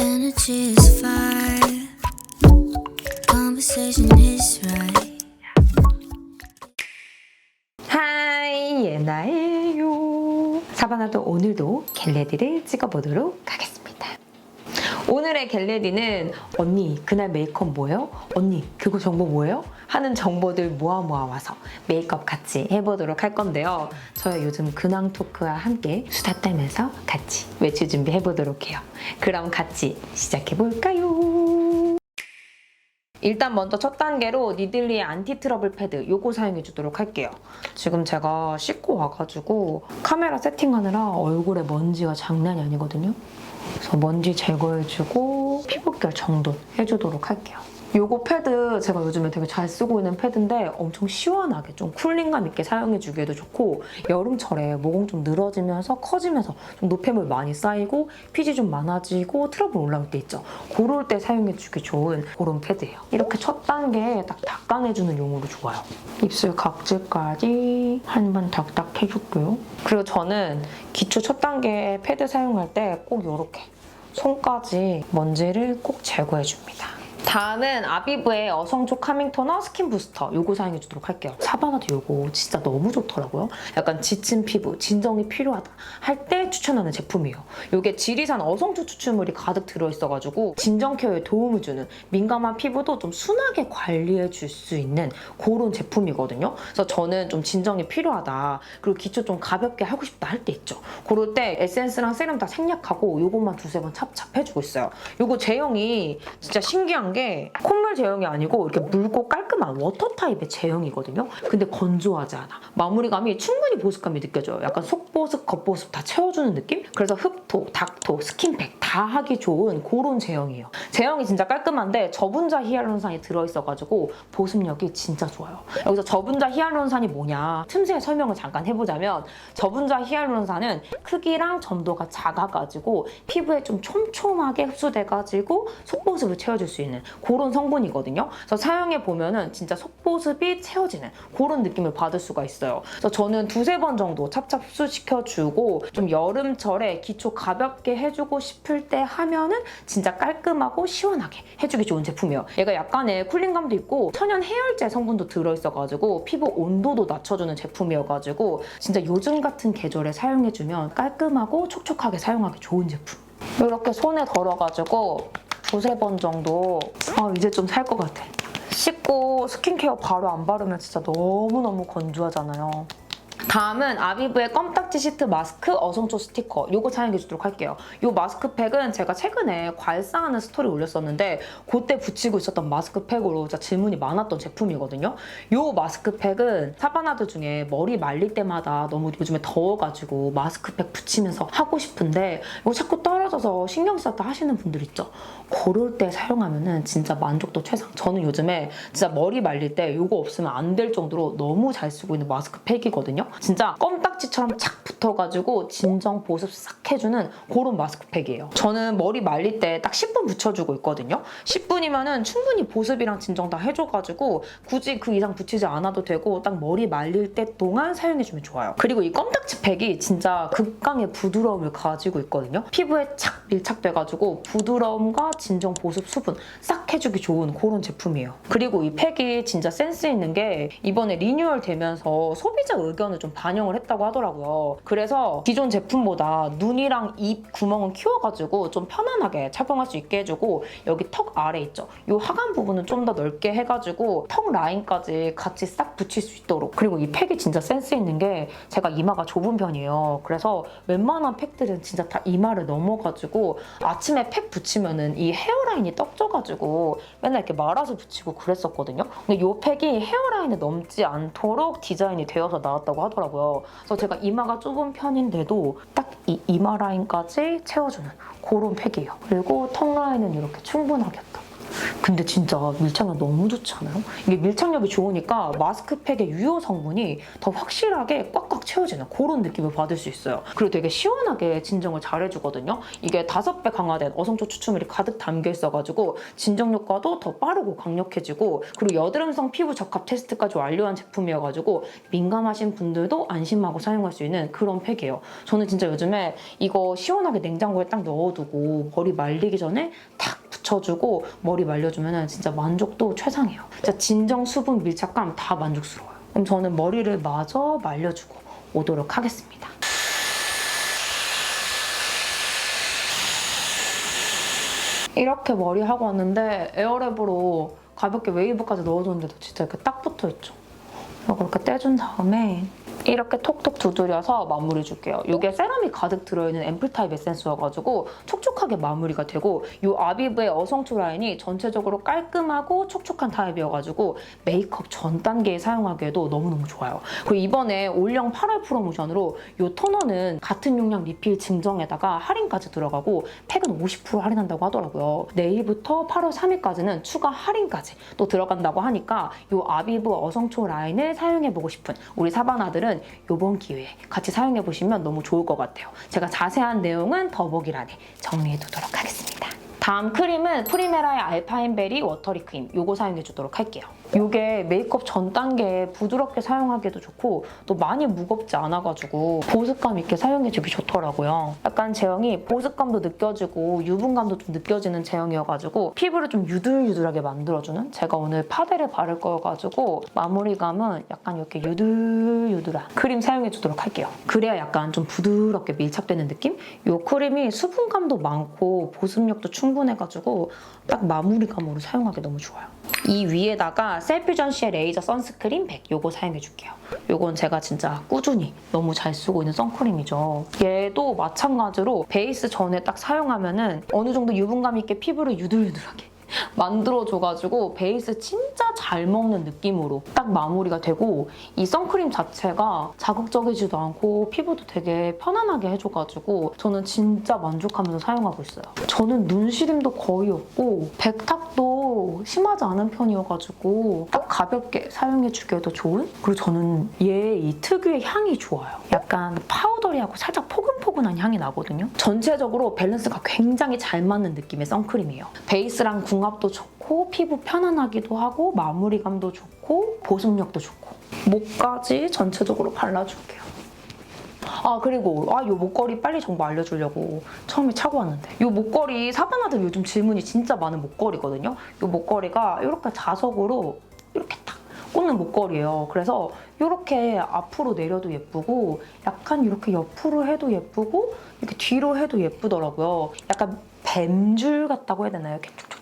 Energy is fire. Conversation is right. 하이 예나예요 사바나도 오늘도 겟레디를 찍어보도록 하겠습니다 오늘의 겟레디는 언니 그날 메이크업 뭐예요? 언니 그거 정보 뭐예요? 하는 정보들 모아 모아 와서 메이크업 같이 해보도록 할 건데요 저희 요즘 근황 토크와 함께 수다 떨면서 같이 외출 준비해보도록 해요 그럼 같이 시작해볼까요? 일단 먼저 첫 단계로 니들리의 안티 트러블 패드 요거 사용해 주도록 할게요. 지금 제가 씻고 와가지고 카메라 세팅하느라 얼굴에 먼지가 장난이 아니거든요. 그래서 먼지 제거해주고 피부결 정돈 해주도록 할게요. 요거 패드 제가 요즘에 되게 잘 쓰고 있는 패드인데 엄청 시원하게 좀 쿨링감 있게 사용해주기에도 좋고 여름철에 모공 좀 늘어지면서 커지면서 좀 노폐물 많이 쌓이고 피지 좀 많아지고 트러블 올라올 때 있죠. 그럴 때 사용해주기 좋은 그런 패드예요. 이렇게 첫 단계에 딱 닦아내주는 용으로 좋아요. 입술 각질까지 한번 닥닥 해줄게요. 그리고 저는 기초 첫 단계 패드 사용할 때 꼭 이렇게 손까지 먼지를 꼭 제거해줍니다. 다음은 아비브의 어성초 카밍 토너 스킨 부스터 요거 사용해 주도록 할게요. 사바나도 요거 진짜 너무 좋더라고요. 약간 지친 피부, 진정이 필요하다 할 때 추천하는 제품이에요. 요게 지리산 어성초 추출물이 가득 들어있어가지고 진정 케어에 도움을 주는 민감한 피부도 좀 순하게 관리해 줄 수 있는 그런 제품이거든요. 그래서 저는 좀 진정이 필요하다. 그리고 기초 좀 가볍게 하고 싶다 할 때 있죠. 그럴 때 에센스랑 세럼 다 생략하고 요것만 두세 번 찹찹 해주고 있어요. 요거 제형이 진짜 신기한 게 콧물 제형이 아니고 이렇게 묽고 깔끔한 워터 타입의 제형이거든요. 근데 건조하지 않아. 마무리감이 충분히 보습감이 느껴져요. 약간 속보습, 겉보습 다 채워주는 느낌? 그래서 흡토, 닥토, 스킨팩 다 하기 좋은 그런 제형이에요. 제형이 진짜 깔끔한데 저분자 히알루론산이 들어있어가지고 보습력이 진짜 좋아요. 여기서 저분자 히알루론산이 뭐냐 틈새 설명을 잠깐 해보자면 저분자 히알루론산은 크기랑 점도가 작아가지고 피부에 좀 촘촘하게 흡수돼가지고 속보습을 채워줄 수 있는 그런 성분이거든요. 그래서 사용해 보면은 진짜 속보습이 채워지는 그런 느낌을 받을 수가 있어요. 그래서 저는 두세 번 정도 찹찹 흡수시켜주고 좀 여름철에 기초 가볍게 해주고 싶을 때 하면은 진짜 깔끔하고 시원하게 해주기 좋은 제품이에요. 얘가 약간의 쿨링감도 있고 천연 해열제 성분도 들어있어가지고 피부 온도도 낮춰주는 제품이어가지고 진짜 요즘 같은 계절에 사용해주면 깔끔하고 촉촉하게 사용하기 좋은 제품. 이렇게 손에 덜어가지고 두세 번 정도 아 이제 좀 살 것 같아. 씻고 스킨케어 바로 안 바르면 진짜 너무너무 건조하잖아요. 다음은 아비브의 껌딱지 시트 마스크 어성초 스티커 요거 사용해 주도록 할게요. 요 마스크팩은 제가 최근에 과일상하는 스토리 올렸었는데 그때 붙이고 있었던 마스크팩으로 진짜 질문이 많았던 제품이거든요. 요 마스크팩은 사바나드 중에 머리 말릴 때마다 너무 요즘에 더워가지고 마스크팩 붙이면서 하고 싶은데 이거 자꾸 떨어져서 신경 썼다 하시는 분들 있죠. 그럴 때 사용하면은 진짜 만족도 최상. 저는 요즘에 진짜 머리 말릴 때 이거 없으면 안 될 정도로 너무 잘 쓰고 있는 마스크팩이거든요. 진짜 껌딱지처럼 착 붙어가지고 진정 보습 싹 해주는 그런 마스크팩이에요. 저는 머리 말릴 때 딱 10분 붙여주고 있거든요. 10분이면은 충분히 보습이랑 진정 다 해줘가지고 굳이 그 이상 붙이지 않아도 되고 딱 머리 말릴 때 동안 사용해주면 좋아요. 그리고 이 껌딱지 팩이 진짜 극강의 부드러움을 가지고 있거든요. 피부에 착 밀착돼가지고 부드러움과 진정 보습 수분 싹 해주기 좋은 그런 제품이에요. 그리고 이 팩이 진짜 센스 있는 게 이번에 리뉴얼 되면서 소비자 의견을 좀 반영을 했다고 하더라고요. 그래서 기존 제품보다 눈이랑 입 구멍은 키워가지고 좀 편안하게 착용할 수 있게 해주고 여기 턱 아래 있죠. 이 하관 부분은 좀 더 넓게 해가지고 턱 라인까지 같이 싹 붙일 수 있도록 그리고 이 팩이 진짜 센스 있는 게 제가 이마가 좁은 편이에요. 그래서 웬만한 팩들은 진짜 다 이마를 넘어가지고 아침에 팩 붙이면은 이 헤어라인이 떡져가지고 맨날 이렇게 말아서 붙이고 그랬었거든요. 근데 이 팩이 헤어라인을 넘지 않도록 디자인이 되어서 나왔다고 하더라고요. 그래서 제가 이마가 좁은 편인데도 딱 이 이마 라인까지 채워주는 그런 팩이에요. 그리고 턱 라인은 이렇게 충분하게끔 근데 진짜 밀착력 너무 좋지 않아요? 이게 밀착력이 좋으니까 마스크팩의 유효 성분이 더 확실하게 꽉꽉 채워지는 그런 느낌을 받을 수 있어요. 그리고 되게 시원하게 진정을 잘 해주거든요. 이게 다섯 배 강화된 어성초 추출물이 가득 담겨 있어가지고 진정 효과도 더 빠르고 강력해지고 그리고 여드름성 피부 적합 테스트까지 완료한 제품이어가지고 민감하신 분들도 안심하고 사용할 수 있는 그런 팩이에요. 저는 진짜 요즘에 이거 시원하게 냉장고에 딱 넣어두고 머리 말리기 전에 탁 붙여주고 머리 말려주면 진짜 만족도 최상이에요. 진짜 진정 수분 밀착감 다 만족스러워요. 그럼 저는 머리를 마저 말려주고 오도록 하겠습니다. 이렇게 머리 하고 왔는데 에어랩으로 가볍게 웨이브까지 넣어줬는데도 진짜 이렇게 딱 붙어있죠. 이렇게 떼준 다음에 이렇게 톡톡 두드려서 마무리 줄게요. 이게 세럼이 가득 들어있는 앰플 타입 에센스여가지고 촉촉하게 마무리가 되고 이 아비브의 어성초 라인이 전체적으로 깔끔하고 촉촉한 타입이어가지고 메이크업 전 단계에 사용하기에도 너무너무 좋아요. 그리고 이번에 올영 8월 프로모션으로 이 토너는 같은 용량 리필 증정에다가 할인까지 들어가고 팩은 50% 할인한다고 하더라고요. 내일부터 8월 3일까지는 추가 할인까지 또 들어간다고 하니까 이 아비브 어성초 라인을 사용해보고 싶은 우리 사바나들은 이번 기회에 같이 사용해 보시면 너무 좋을 것 같아요. 제가 자세한 내용은 더보기란에 정리해 두도록 하겠습니다. 다음 크림은 프리메라의 알파인베리 워터리 크림 이거 사용해 주도록 할게요. 이게 메이크업 전 단계에 부드럽게 사용하기도 좋고 또 많이 무겁지 않아가지고 보습감 있게 사용해주기 좋더라고요. 약간 제형이 보습감도 느껴지고 유분감도 좀 느껴지는 제형이어가지고 피부를 좀 유들유들하게 만들어주는 제가 오늘 파데를 바를 거여가지고 마무리감은 약간 이렇게 유들유들한 크림 사용해주도록 할게요. 그래야 약간 좀 부드럽게 밀착되는 느낌? 이 크림이 수분감도 많고 보습력도 충분 해가지고 딱 마무리감으로 사용하기 너무 좋아요. 이 위에다가 셀퓨전시의 레이저 선스크림 100 요거 사용해줄게요. 요건 제가 진짜 꾸준히 너무 잘 쓰고 있는 선크림이죠. 얘도 마찬가지로 베이스 전에 딱 사용하면은 어느 정도 유분감 있게 피부를 유들유들하게 만들어줘가지고 베이스 진짜 잘 먹는 느낌으로 딱 마무리가 되고 이 선크림 자체가 자극적이지도 않고 피부도 되게 편안하게 해줘가지고 저는 진짜 만족하면서 사용하고 있어요. 저는 눈 시림도 거의 없고 백탁도 심하지 않은 편이어가지고 딱 가볍게 사용해주기에도 좋은? 그리고 저는 얘 이 특유의 향이 좋아요. 약간 파우더리하고 살짝 포근포근한 향이 나거든요. 전체적으로 밸런스가 굉장히 잘 맞는 느낌의 선크림이에요. 베이스랑 궁 합도 좋고 피부 편안하기도 하고 마무리감도 좋고 보습력도 좋고 목까지 전체적으로 발라줄게요. 아 그리고 아 요 목걸이 빨리 정보 알려주려고 처음에 차고 왔는데 요 목걸이 사바나들 요즘 질문이 진짜 많은 목걸이거든요. 요 목걸이가 이렇게 자석으로 이렇게 딱 꽂는 목걸이에요. 그래서 이렇게 앞으로 내려도 예쁘고 약간 이렇게 옆으로 해도 예쁘고 이렇게 뒤로 해도 예쁘더라고요. 약간 뱀줄 같다고 해야 되나요? 이렇게 툭툭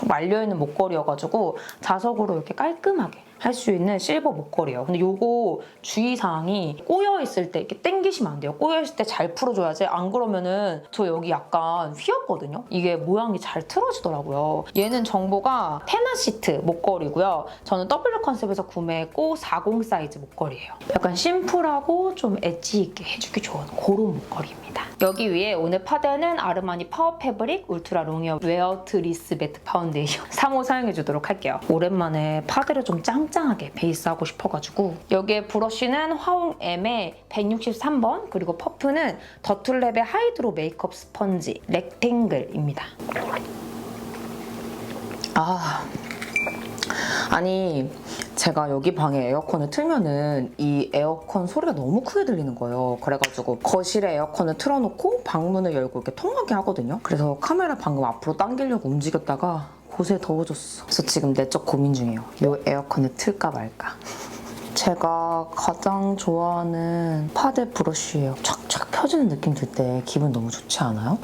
툭툭툭 말려있는 목걸이여가지고 자석으로 이렇게 깔끔하게 할 수 있는 실버 목걸이에요. 근데 요거 주의사항이 꼬여있을 때 이렇게 당기시면 안 돼요. 꼬여있을 때 잘 풀어줘야지. 안 그러면은 저 여기 약간 휘었거든요. 이게 모양이 잘 틀어지더라고요. 얘는 정보가 테나시트 목걸이고요. 저는 W 컨셉에서 구매했고 40 사이즈 목걸이에요. 약간 심플하고 좀 엣지 있게 해주기 좋은 그런 목걸이입니다. 여기 위에 오늘 파데는 아르마니 파워 패브릭 울트라 롱웨어 웨어 트리스 매트 파운데이션 3호 사용해주도록 할게요. 오랜만에 파데를 좀 짱짱하게 베이스하고 싶어가지고 여기에 브러쉬는 화홍 M의 163번 그리고 퍼프는 더툴랩의 하이드로 메이크업 스펀지 렉탱글입니다. 아 아니 제가 여기 방에 에어컨을 틀면은 이 에어컨 소리가 너무 크게 들리는 거예요. 그래가지고 거실에 에어컨을 틀어놓고 방문을 열고 이렇게 통하게 하거든요. 그래서 카메라 방금 앞으로 당기려고 움직였다가 곳에 더워졌어. 그래서 지금 내적 고민 중이에요. 이 에어컨을 틀까 말까. 제가 가장 좋아하는 파데 브러쉬예요. 촥촥 펴지는 느낌 들 때 기분 너무 좋지 않아요?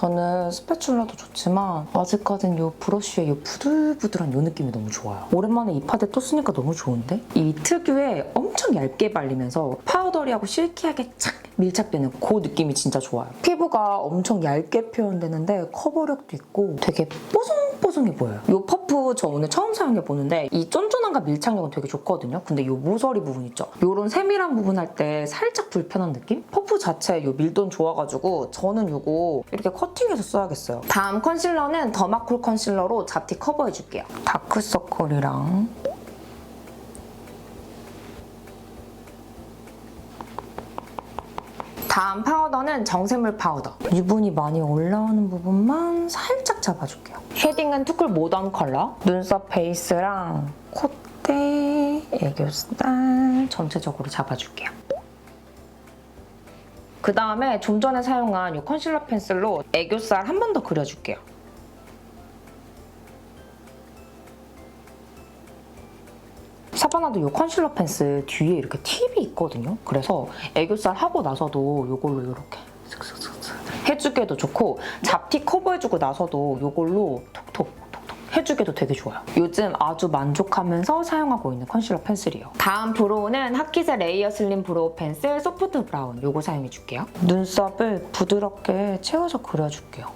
저는 스패츌라도 좋지만 아직까진 이 브러쉬의 이 부들부들한 이 느낌이 너무 좋아요. 오랜만에 이 파데 또 쓰니까 너무 좋은데? 이 특유의 엄청 얇게 발리면서 파우더리하고 실키하게 착 밀착되는 그 느낌이 진짜 좋아요. 피부가 엄청 얇게 표현되는데 커버력도 있고 되게 뽀송 뽀송뽀송해 보여요. 이 퍼프 저 오늘 처음 사용해 보는데 이 쫀쫀함과 밀착력은 되게 좋거든요. 근데 이 모서리 부분 있죠? 이런 세밀한 부분 할 때 살짝 불편한 느낌? 퍼프 자체 이 밀도는 좋아가지고 저는 이거 이렇게 커팅해서 써야겠어요. 다음 컨실러는 더마쿨 컨실러로 잡티 커버해줄게요. 다크서클이랑 다음 파우더는 정샘물 파우더. 유분이 많이 올라오는 부분만 살짝 잡아줄게요. 쉐딩은 투쿨 모던 컬러. 눈썹 베이스랑 콧대, 애교살 전체적으로 잡아줄게요. 그 다음에 좀 전에 사용한 이 컨실러 펜슬로 애교살 한 번 더 그려줄게요. 사바나도 이 컨실러 펜슬 뒤에 이렇게 팁이 있거든요. 그래서 애교살 하고 나서도 이걸로 이렇게 슥슥슥슥 해주기도 좋고 잡티 커버해주고 나서도 이걸로 톡톡 톡톡 해주기도 되게 좋아요. 요즘 아주 만족하면서 사용하고 있는 컨실러 펜슬이에요. 다음 브로우는 핫kit의 레이어 슬림 브로우 펜슬 소프트 브라운 요거 사용해줄게요. 눈썹을 부드럽게 채워서 그려줄게요.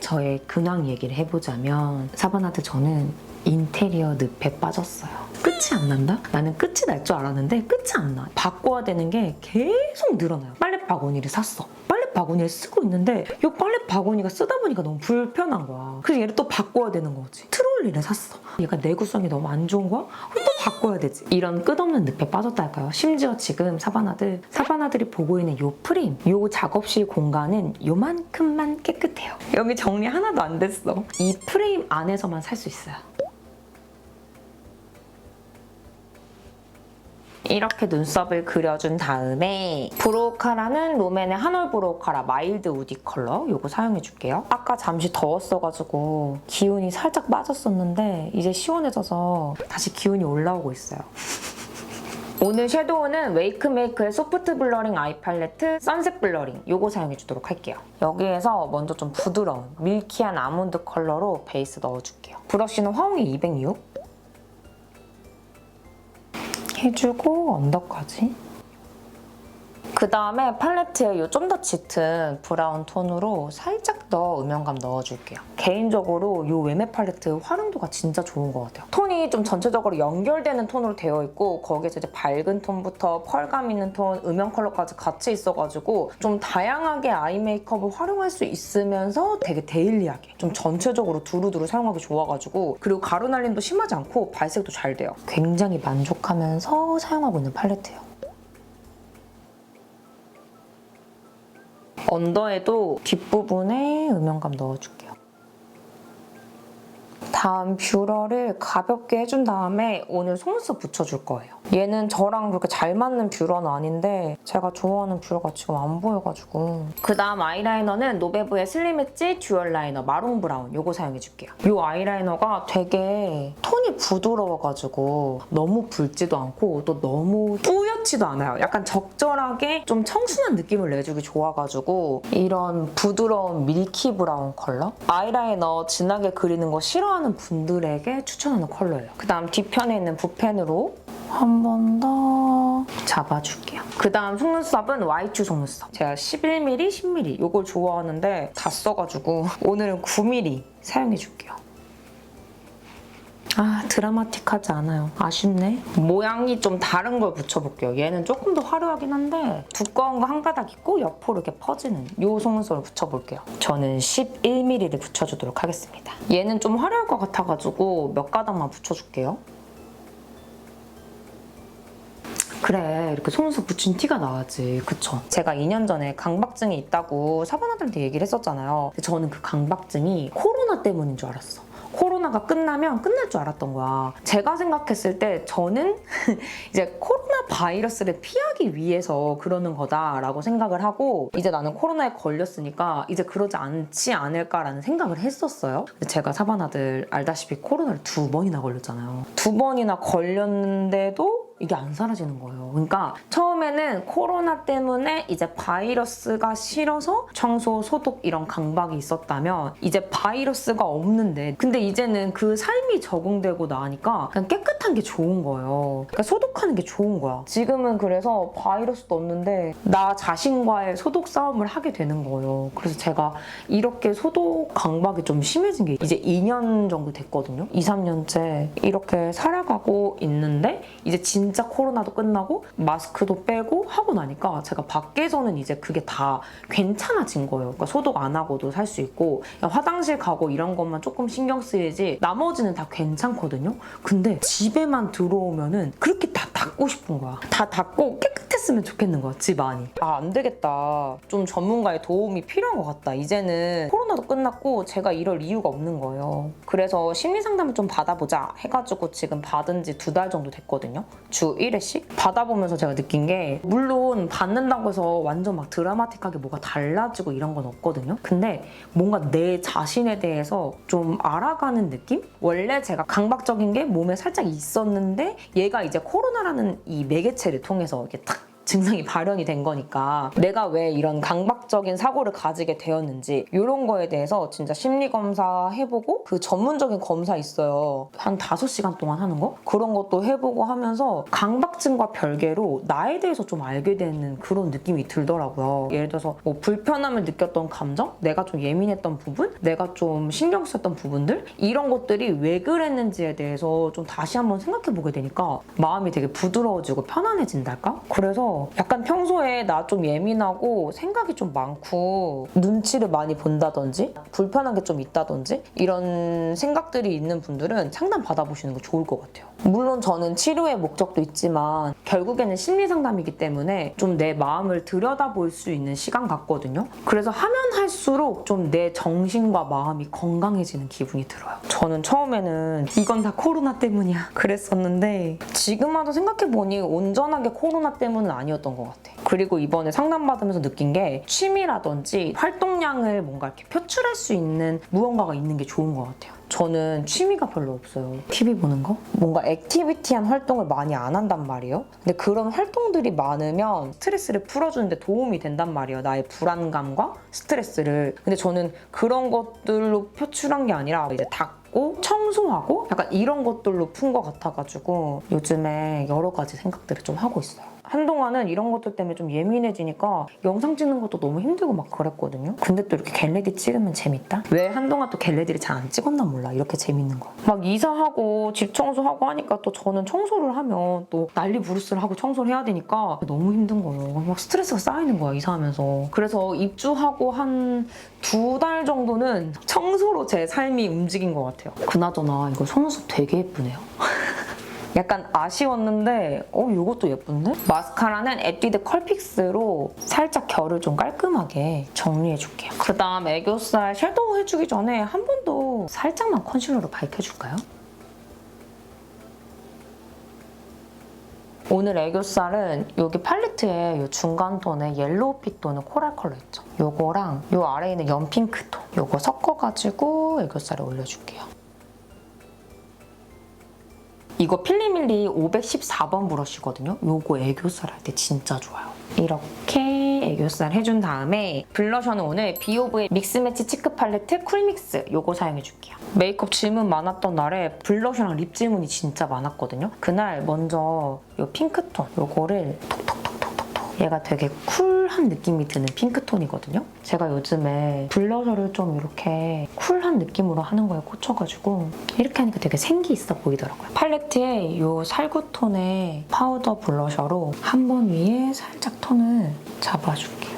저의 근황 얘기를 해보자면 사바나드 저는 인테리어 늪에 빠졌어요. 끝이 안 난다? 나는 끝이 날 줄 알았는데 끝이 안 나. 바꿔야 되는 게 계속 늘어나요. 빨래 바구니를 샀어. 바구니를 쓰고 있는데 이 빨래 바구니가 쓰다 보니까 너무 불편한 거야. 그래서 얘를 또 바꿔야 되는 거지. 트롤리를 샀어. 얘가 내구성이 너무 안 좋은 거야? 또 바꿔야 되지. 이런 끝없는 늪에 빠졌달까요? 심지어 지금 사바나들, 사바나들이 보고 있는 요 프레임, 요 작업실 공간은 요만큼만 깨끗해요. 여기 정리 하나도 안 됐어. 이 프레임 안에서만 살 수 있어요. 이렇게 눈썹을 그려준 다음에 브로우 카라는 롬앤의 한올 브로우 카라 마일드 우디 컬러 이거 사용해줄게요. 아까 잠시 더웠어가지고 기운이 살짝 빠졌었는데 이제 시원해져서 다시 기운이 올라오고 있어요. 오늘 섀도우는 웨이크메이크의 소프트 블러링 아이 팔레트 선셋 블러링 이거 사용해주도록 할게요. 여기에서 먼저 좀 부드러운 밀키한 아몬드 컬러로 베이스 넣어줄게요. 브러쉬는 화홍의 206 해주고 언더까지. 그 다음에 팔레트에 좀더 짙은 브라운 톤으로 살짝 더 음영감 넣어줄게요. 개인적으로 이 외메 팔레트 활용도가 진짜 좋은 것 같아요. 톤이 좀 전체적으로 연결되는 톤으로 되어 있고 거기에서 이제 밝은 톤부터 펄감 있는 톤, 음영 컬러까지 같이 있어가지고 좀 다양하게 아이 메이크업을 활용할 수 있으면서 되게 데일리하게 좀 전체적으로 두루두루 사용하기 좋아가지고 그리고 가루 날림도 심하지 않고 발색도 잘 돼요. 굉장히 만족하면서 사용하고 있는 팔레트예요. 언더에도 뒷부분에 음영감 넣어줄게요. 다음 뷰러를 가볍게 해준 다음에 오늘 속눈썹 붙여줄 거예요. 얘는 저랑 그렇게 잘 맞는 뷰러는 아닌데 제가 좋아하는 뷰러가 지금 안 보여가지고 그 다음 아이라이너는 노베브의 슬림 엣지 듀얼 라이너 마롱 브라운 이거 사용해줄게요. 이 아이라이너가 되게 톤이 부드러워가지고 너무 붉지도 않고 또 너무 뿌옇지도 않아요. 약간 적절하게 좀 청순한 느낌을 내주기 좋아가지고 이런 부드러운 밀키 브라운 컬러? 아이라이너 진하게 그리는 거 싫어하는 분들에게 추천하는 컬러예요. 그 다음 뒤편에 있는 붓펜으로 한 번 더 잡아줄게요. 그 다음 속눈썹은 와이추 속눈썹. 제가 11mm, 10mm 이걸 좋아하는데 다 써가지고 오늘은 9mm 사용해줄게요. 아 드라마틱하지 않아요. 아쉽네. 모양이 좀 다른 걸 붙여볼게요. 얘는 조금 더 화려하긴 한데 두꺼운 거 한 가닥 있고 옆으로 이렇게 퍼지는 이 속눈썹을 붙여볼게요. 저는 11mm를 붙여주도록 하겠습니다. 얘는 좀 화려할 것 같아가지고 몇 가닥만 붙여줄게요. 그래. 이렇게 속눈썹 붙인 티가 나야지. 그쵸? 제가 2년 전에 강박증이 있다고 사바나들한테 얘기를 했었잖아요. 근데 저는 그 강박증이 코로나 때문인 줄 알았어. 코로나가 끝나면 끝날 줄 알았던 거야. 제가 생각했을 때 저는 이제 코로나 바이러스를 피하기 위해서 그러는 거다라고 생각을 하고 이제 나는 코로나에 걸렸으니까 이제 그러지 않지 않을까라는 생각을 했었어요. 제가 사바나들 알다시피 코로나를 두 번이나 걸렸잖아요. 두 번이나 걸렸는데도 이게 안 사라지는 거예요. 그러니까 처음에는 코로나 때문에 이제 바이러스가 싫어서 청소, 소독 이런 강박이 있었다면 이제 바이러스가 없는데 근데 이제는 그 삶이 적응되고 나니까 그냥 깨끗한 게 좋은 거예요. 그러니까 소독하는 게 좋은 거야. 지금은 그래서 바이러스도 없는데 나 자신과의 소독 싸움을 하게 되는 거예요. 그래서 제가 이렇게 소독 강박이 좀 심해진 게 이제 2년 정도 됐거든요. 2, 3년째 이렇게 살아가고 있는데 이제 진짜 코로나도 끝나고 마스크도 빼고 하고 나니까 제가 밖에서는 이제 그게 다 괜찮아진 거예요. 그러니까 소독 안 하고도 살 수 있고 그냥 화장실 가고 이런 것만 조금 신경 쓰이지 나머지는 다 괜찮거든요. 근데 집에만 들어오면은 그렇게 다 닦고 싶은 거야. 다 닦고 깨끗했으면 좋겠는 거야, 집 안이. 아, 안 되겠다. 좀 전문가의 도움이 필요한 것 같다. 이제는 코로나도 끝났고 제가 이럴 이유가 없는 거예요. 그래서 심리 상담을 좀 받아보자 해가지고 지금 받은 지 두 달 정도 됐거든요. 주 1회씩. 받아보면서 제가 느낀 게 물론 받는다고 해서 완전 막 드라마틱하게 뭐가 달라지고 이런 건 없거든요. 근데 뭔가 내 자신에 대해서 좀 알아가는 느낌? 원래 제가 강박적인 게 몸에 살짝 있었는데 얘가 이제 코로나라는 이 매개체를 통해서 이렇게 탁 증상이 발현이 된 거니까 내가 왜 이런 강박적인 사고를 가지게 되었는지 이런 거에 대해서 진짜 심리 검사 해보고 그 전문적인 검사 있어요. 한 5시간 동안 하는 거? 그런 것도 해보고 하면서 강박증과 별개로 나에 대해서 좀 알게 되는 그런 느낌이 들더라고요. 예를 들어서 뭐 불편함을 느꼈던 감정? 내가 좀 예민했던 부분? 내가 좀 신경 썼던 부분들? 이런 것들이 왜 그랬는지에 대해서 좀 다시 한번 생각해 보게 되니까 마음이 되게 부드러워지고 편안해진달까? 그래서 약간 평소에 나 좀 예민하고 생각이 좀 많고 눈치를 많이 본다든지 불편한 게 좀 있다든지 이런 생각들이 있는 분들은 상담 받아보시는 거 좋을 것 같아요. 물론 저는 치료의 목적도 있지만 결국에는 심리 상담이기 때문에 좀 내 마음을 들여다볼 수 있는 시간 같거든요. 그래서 하면 할수록 좀 내 정신과 마음이 건강해지는 기분이 들어요. 저는 처음에는 이건 다 코로나 때문이야 그랬었는데 지금 와서 생각해보니 온전하게 코로나 때문은 아니 었던 것 같아. 그리고 이번에 상담받으면서 느낀 게 취미라든지 활동량을 뭔가 이렇게 표출할 수 있는 무언가가 있는 게 좋은 것 같아요. 저는 취미가 별로 없어요. TV 보는 거? 뭔가 액티비티한 활동을 많이 안 한단 말이에요. 근데 그런 활동들이 많으면 스트레스를 풀어주는데 도움이 된단 말이에요. 나의 불안감과 스트레스를. 근데 저는 그런 것들로 표출한 게 아니라 이제 닦고 청소하고 약간 이런 것들로 푼 것 같아가지고 요즘에 여러 가지 생각들을 좀 하고 있어요. 한동안은 이런 것들 때문에 좀 예민해지니까 영상 찍는 것도 너무 힘들고 막 그랬거든요. 근데 또 이렇게 겟레디 찍으면 재밌다? 왜 한동안 또 겟레디를 잘 안 찍었나 몰라. 이렇게 재밌는 거. 막 이사하고 집 청소하고 하니까 또 저는 청소를 하면 또 난리 부르스를 하고 청소를 해야 되니까 너무 힘든 거예요. 막 스트레스가 쌓이는 거야, 이사하면서. 그래서 입주하고 한 두 달 정도는 청소로 제 삶이 움직인 것 같아요. 그나저나 이거 속눈썹 되게 예쁘네요. 약간 아쉬웠는데 어 이것도 예쁜데? 마스카라는 에뛰드 컬픽스로 살짝 결을 좀 깔끔하게 정리해줄게요. 그 다음 애교살 섀도우 해주기 전에 한 번 더 살짝만 컨실러로 밝혀줄까요? 오늘 애교살은 여기 팔레트에 이 중간 톤에 옐로우빛 또는 코랄 컬러 있죠? 요거랑 요 아래에 있는 연핑크 톤 요거 섞어가지고 애교살에 올려줄게요. 이거 필리밀리 514번 브러쉬거든요. 요거 애교살 할 때 진짜 좋아요. 이렇게 애교살 해준 다음에 블러셔는 오늘 비오브의 믹스매치 치크 팔레트 쿨믹스 요거 사용해줄게요. 메이크업 질문 많았던 날에 블러셔랑 립 질문이 진짜 많았거든요. 그날 먼저 요 핑크톤 요거를 톡톡톡톡톡톡 얘가 되게 쿨 한 느낌이 드는 핑크톤이거든요. 제가 요즘에 블러셔를 좀 이렇게 쿨한 느낌으로 하는 거에 꽂혀가지고 이렇게 하니까 되게 생기 있어 보이더라고요. 팔레트에 이 살구톤의 파우더 블러셔로 한 번 위에 살짝 톤을 잡아줄게요.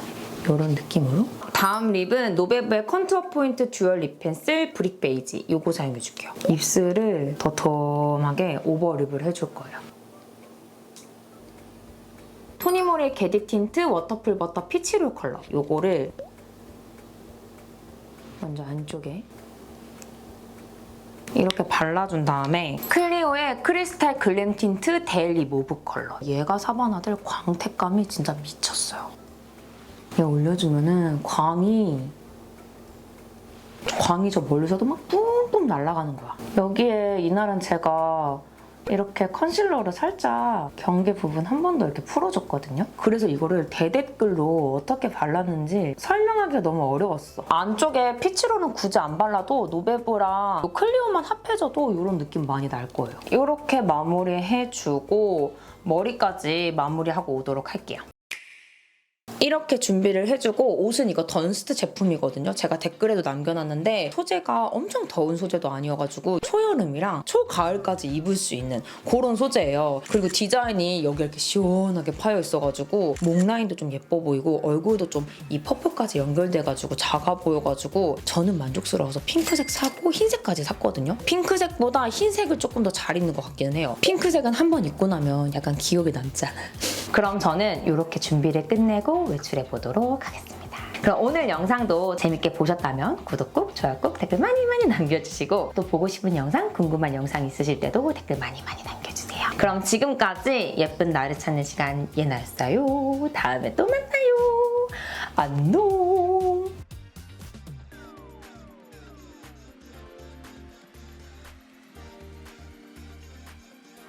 이런 느낌으로. 다음 립은 노베브의 컨투어 포인트 듀얼 립 펜슬 브릭 베이지 이거 사용해줄게요. 입술을 도톰하게 오버립을 해줄 거예요. 토니모리의 게디 틴트 워터풀 버터 피치롤 컬러. 요거를 먼저 안쪽에 이렇게 발라준 다음에 클리오의 크리스탈 글램 틴트 데일리 모브 컬러. 얘가 사바나들 광택감이 진짜 미쳤어요. 얘 올려주면은 광이 광이 저 멀리서도 막 뿜뿜 날아가는 거야. 여기에 이날은 제가 이렇게 컨실러로 살짝 경계 부분 한 번 더 이렇게 풀어줬거든요. 그래서 이거를 대댓글로 어떻게 발랐는지 설명하기가 너무 어려웠어. 안쪽에 피치로는 굳이 안 발라도 노베브랑 클리오만 합해져도 이런 느낌 많이 날 거예요. 이렇게 마무리해주고 머리까지 마무리하고 오도록 할게요. 이렇게 준비를 해주고 옷은 이거 던스트 제품이거든요. 제가 댓글에도 남겨놨는데 소재가 엄청 더운 소재도 아니어가지고 초여름이랑 초가을까지 입을 수 있는 그런 소재예요. 그리고 디자인이 여기 이렇게 시원하게 파여 있어가지고 목 라인도 좀 예뻐 보이고 얼굴도 좀 이 퍼프까지 연결돼가지고 작아 보여가지고 저는 만족스러워서 핑크색 사고 흰색까지 샀거든요. 핑크색보다 흰색을 조금 더 잘 입는 것 같기는 해요. 핑크색은 한 번 입고 나면 약간 기억에 남잖아. 그럼 저는 이렇게 준비를 끝내고 외출해 보도록 하겠습니다. 그럼 오늘 영상도 재밌게 보셨다면 구독 꾹, 좋아요 꾹, 댓글 많이 많이 남겨주시고 또 보고 싶은 영상, 궁금한 영상 있으실 때도 댓글 많이 많이 남겨주세요. 그럼 지금까지 예쁜 나를 찾는 시간 예나였어요. 다음에 또 만나요. 안녕.